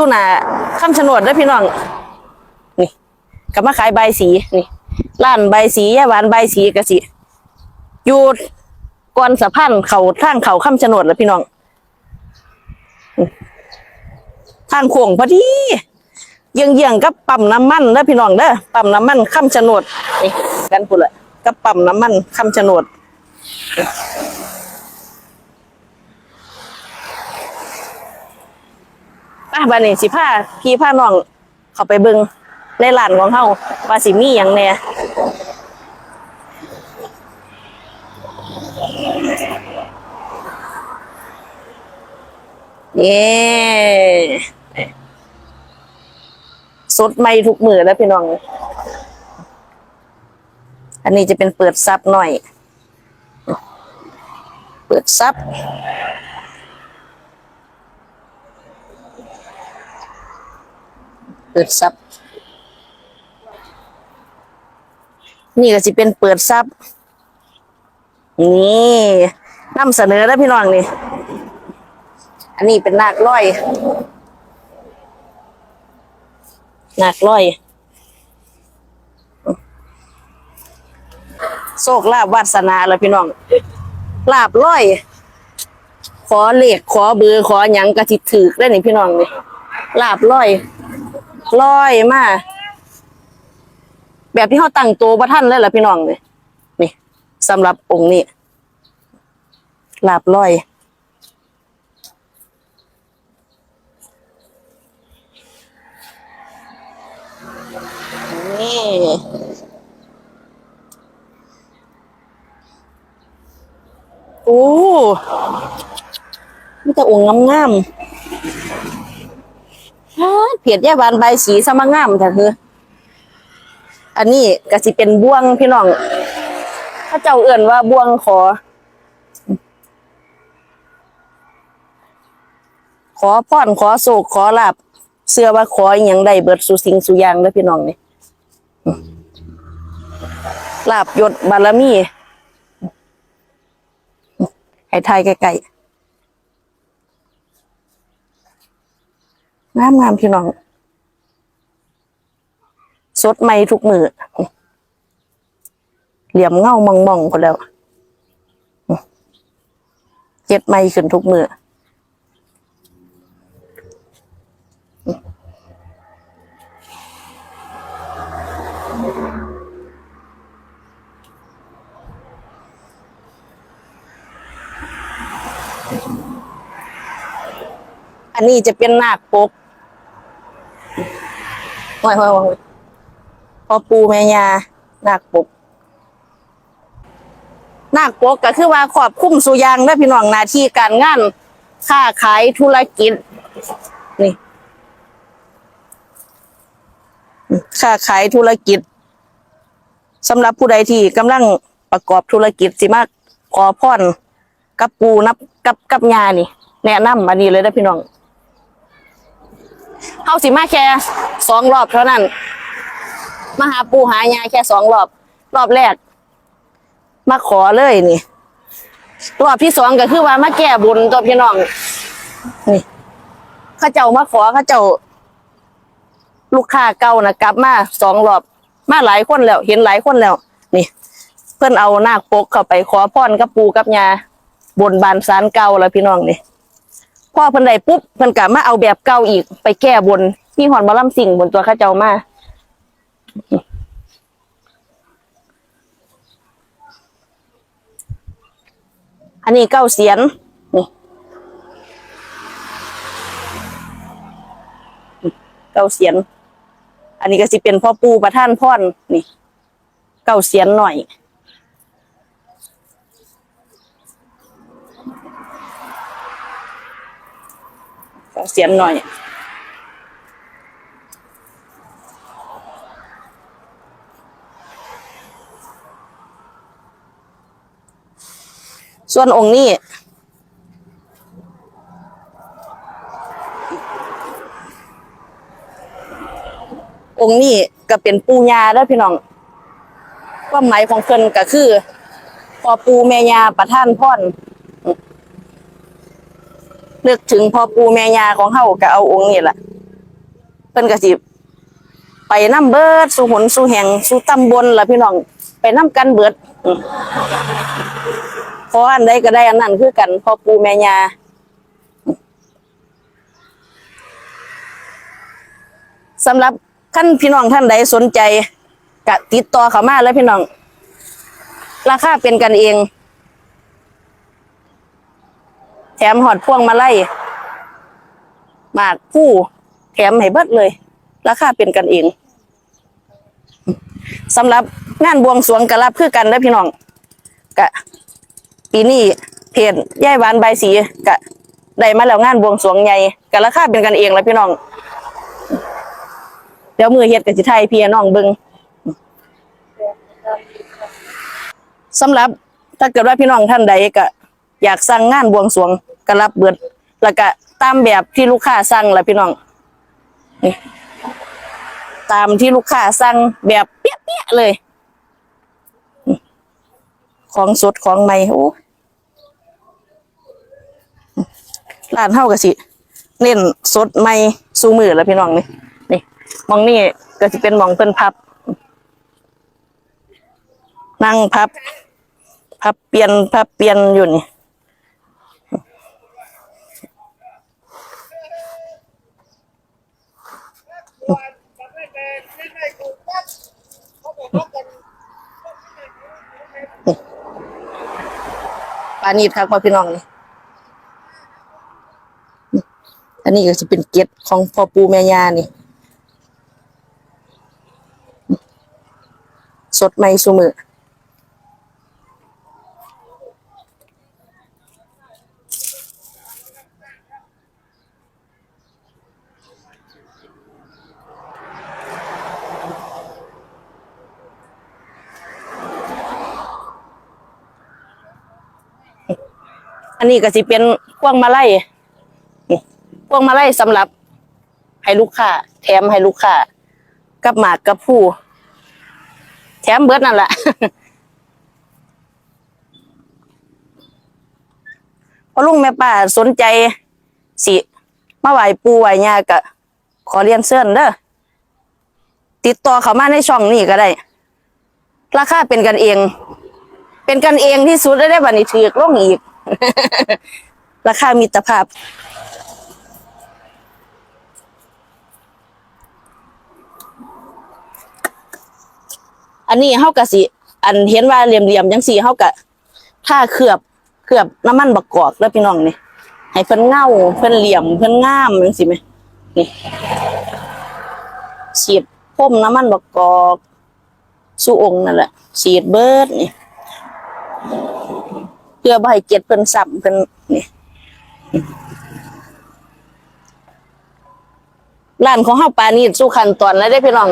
อยู่หน้าคำชะโนดด้พี่น้อง นี่ก็มาขายใบสีนี่ร้านใบสียาหวานใบสีก็สิอยู่ก่อนสะพานเขาทางเขาคำชะโนดแล้วพี่น้องนี่ทางโค้งพอดีเยื้องเยื้องๆกับปั๊มน้ำมันเด้อพี่น้องเด้อปั๊มน้ำมันคำชะโนดนี่กันพูดละกับปั๊มน้ำมันคำชะโนด ป้าบานนี้สิพาพี่พาน้องเข้าไปเบิงในร้านของเฮาว่าสิมีหยังแน่เย้สดใหม่ทุกมือแล้วพี่น้อง อันนี้จะเป็นเปิดซับหน่อย เปิดซับ เปิดซับนี่ก็จะเป็นเปิดซับนี่นำเสนอแล้วพี่น้องนี่ อันนี้เป็นนากร้อยนากร้อย โชคลาภวาสนาแล้วพี่น้อง ลาบร้อย ขอเลขขอเบอร์ขอหยังกระสิถือได้นี่พี่น้องนี่ลาบร้อย ร้อยมาแบบที่เขาตั้งตัวประท่านเลยล่ะพี่น้องนี่นี่สำหรับองค์นี้ลาบร้อย นี่โอ้มีแต่องค์งามๆ เพียดแย่บานใบสีสมังงามแต่คืออันนี้ก็สิเป็นบ่วงพี่น้องถ้าเจ้าเอื่นว่าบ่วงขอ ขอพรขอโศกขอลาบเสื้อว่าขออย่างใดเบิดสุสิงสุยางเด้อพี่น้องนี่ลาบยศบารมีให้ทายใกลๆ งามงามพี่น้อง สดใหม่ทุกมือเหลี่ยมเงามองมองคนแล้วเจ็ดใหม่ขึ้นทุกมืออันนี้จะเป็นนาคปก โอ้ยโอ้ยโอ้ยพอปูแม่ยานาคปกนาคปกก็คือว่าขอบคุ้มสุยางได้อพี่น้องหน้าที่การงานค้าขายธุรกิจ นี่ค้าขายธุรกิจสำหรับผู้ใดที่กำลังประกอบธุรกิจสิมากขอพรกับปูนับกับกับยานี่ แนะนำอันนี้เลยนะพี่น้อง เฮาสิมาแค่สองรอบเท่านั้นมาหาปูหายายแค่สองรอบ รอบแรก มาขอเลยนี่ รอบที่สองก็คือว่ามาแก้บุญตัวพี่น้อง นี่ข้าเจ้ามาขอข้าเจ้า ลูกค้าเก่านะกลับมาสองรอบ มาหลายคนแล้ว เห็นหลายคนแล้ว นี่ เพื่อนเอานาคปกเข้าไปขอพรกับปูกับยาบนบานสารเก่าแล้วพี่น้องนี่ พ่อเพิ่นได้ปุ๊บเพิ่นกะมาเอาแบบเก่าอีกไปแก้บนมีหอนหมาล่ำสิ่งบนตัวข้าเจ้ามาอันนี้เก้าเสียนนี่เก้าเสียน อันนี้ก็สิเป็นพ่อปูประท่านพ่อนนี่ เก้าเสียนหน่อย เก้าเสียนหน่อย ส่วนองค์นี้องค์นี้ก็เป็นปูญาแล้วพี่น้องความหมายของเพิ่นก็คือพอปูแม่ยาประท่านพ่อน นึกถึงพ่อปูแม่ยาของเฮาก็เอาองค์นี้แหละเพิ่นก็สิไปน้ำเบิดสู่หนสู่แห่งสู่ตำบลล่ะพี่น้อง ไปน้ำกันเบิดอืมขออันใดก็ได้อันนั้นคือกันพ่อปู่แม่ย่าสำหรับท่านพี่น้องท่านใดสนใจก็ติดต่อเขามาเลยพี่น้อง ราคาเป็นกันเอง แถมหอดพ่วงมาไล่หมากผู้แถมให้เบิดเลย ราคาเป็นกันเองสำหรับงานบวงสวงกระลับคือกันนะพี่น้องกะปีนี้เพจย่ายหวานใบสีกะได้มาแล้วงานบวงสวงใหญ่กะราคาเป็นกันเองแล้วพี่น้องเดี๋ยวมือเฮ็ดกับสิไทยพี่น้องเบิงสำหรับถ้าเกิดว่าพี่น้องท่านใดก็อยากสั่งงานบวงสวง ก็รับเบิดแล้วก็ตามแบบที่ลูกค้าสั่งละพี่น้องนี่ตามที่ลูกค้าสั่งแบบเปี้ยๆเลย ของสดของใหม่โอ้ร้านเฮาก็สิเน้นสดใหม่สู้มือแล้วพี่น้องนี่นี่มองนี่ก็สิเป็นมองเพิ่นพับ นั่งพับ พับเปลี่ยนพับเปลี่ยนอยู่นี่ ปลานีดครับพ่อพี่น้องนี่อันนี้ก็จะเป็นเกล็ดของพ่อปูแม่ยานี่ สดใหม่สูมือ อันนี้ก็สิเป็นพวงมาลัยพวงมาลัยสำหรับให้ลูกค้าแถมให้ลูกค้ากับหมากกับผู้แถมเบิดนั่นแหละพอลุงแม่ป้าสนใจสิมาไหวปูไหวยากะขอเรียนเชิญเด้อติดต่อเขามาในช่องนี้ก็ได้ ราคาเป็นกันเอง เป็นกันเองที่สุดได้ได้บัดนี้ถือกลงอีก ราคามิตรภาพ อันนี้เฮากะสิ อันเห็นว่าเหลี่ยมๆจังสี่เฮากะถ้าเคลือบเคลือบน้ำมันบักกอกแล้วพี่น้องนี่ให้เพิ่นเงาเพิ่นเหลี่ยมเพิ่นงามจังซี่ไหมนี่ฉีดพ่มน้ำมันบักกอก สู่องค์นั่นแหละฉีดเบิดนี่ เพื่อบ่ให้เกียรติเพิ่นซ้ำเพิ่นนี่ร้านของเฮาปานีดสู่ขั้นตอนแล้วได้พี่น้อง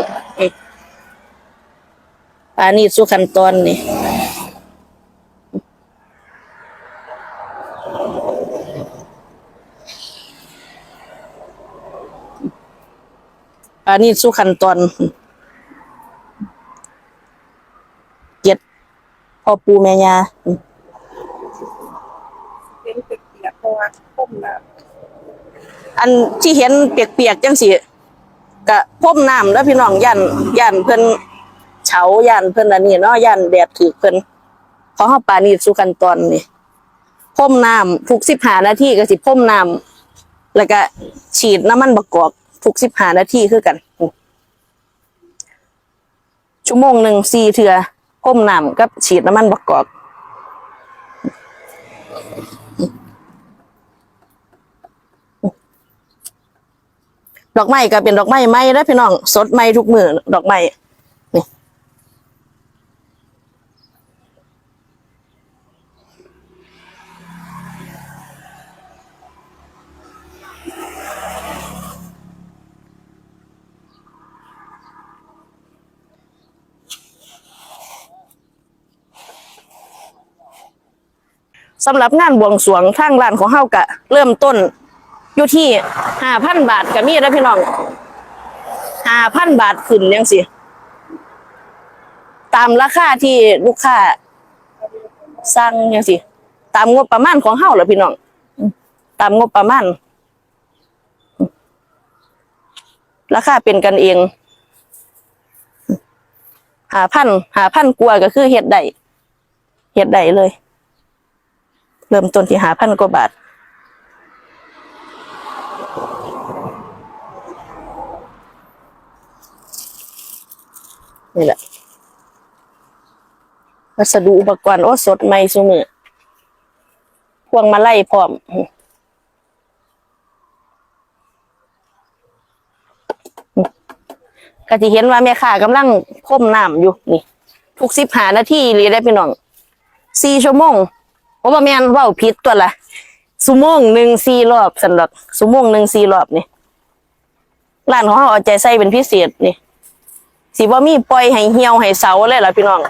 ปานีดสู่ขั้นตอนนี่ปานีดสู่ขั้นตอนเกียรติพ่อปูแม่ย่า เป็นเปียกๆเพราะว่าต้ มน้อันที่เห็นเปียกๆจังสิกะพ่มน้ำแล้วพี่น้องย่านย่านเพิ่นเฉาย่านเพิ่นอันนี้เนาะย่านแดดถือเพิ่นของเฮาปานีสู่กันตอนนี่พ่มน้ำทุก15นาทีก็สิพ่มน้ำแล้วก็ฉีดน้ำมันบกกอกทุก15นาทีคือกันชั่วโมงหนึ่งสี่เทื่อพ่มน้ำกับฉีดน้ำมันบกกอก ดอกไม้ก็เป็นดอกไม้ไม้แล้วพี่น้อง สดไม้ทุกมือดอกไม้นี่สำหรับงานบวงสรวงทางร้านของเฮากะ เริ่มต้น อยู่ที่ห้าพันบาทก็มีแล้วพี่น้องห้าพันบาทขึ้นยังสิตามราคาที่ลูกค้าสั่งยังสิตามงบประมาณของเฮาเหรอพี่น้องตามงบประมาณราคาเป็นกันเองหาพันหาพันกว่าก็คือเฮ็ดได้เฮ็ดได้เลย เริ่มต้นที่หาพันกว่าบาท นี่แหละวัสดุอุปกรณ์โอ้สดใหม่ซุมือพวงมาไล่พร้อมก็จะเห็นว่าแม่ค้ากำลังพ่มน้ำอยู่นี่ ทุกสิบหานาทีเลยได้พี่น้องสี่ชั่วโมงเพราะว่าแม่นเว่าผิดตัวละสุโมงหนึ่งสี่รอบสันดอกสุโมงหนึ่งสี่รอบนี่ร้านของเขาเอาใจใส่เป็นพิเศษนี่ สิว่ามีปล่อยให้เหี่ยวให้เสาเลยล่ะพี่น้อง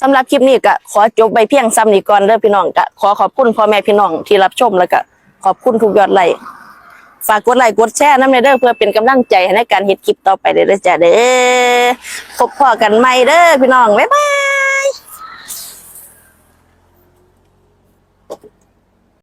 สำหรับคลิปนี้ก็ขอจบไปเพียงซ้ำนี้ก่อนเด้อพี่น้องก็ขอขอบคุณพ่อแม่พี่น้องที่รับชมแล้วก็ขอบคุณทุกยอดไลค์ ฝากกดไลค์กดแชร์น้ำในเด้อเพื่อเป็นกำลังใจในการเฮ็ดคลิปต่อไปเด้อจ้ะเด้อพบพ่อกันใหม่เด้อพี่น้องบ๊ายบาย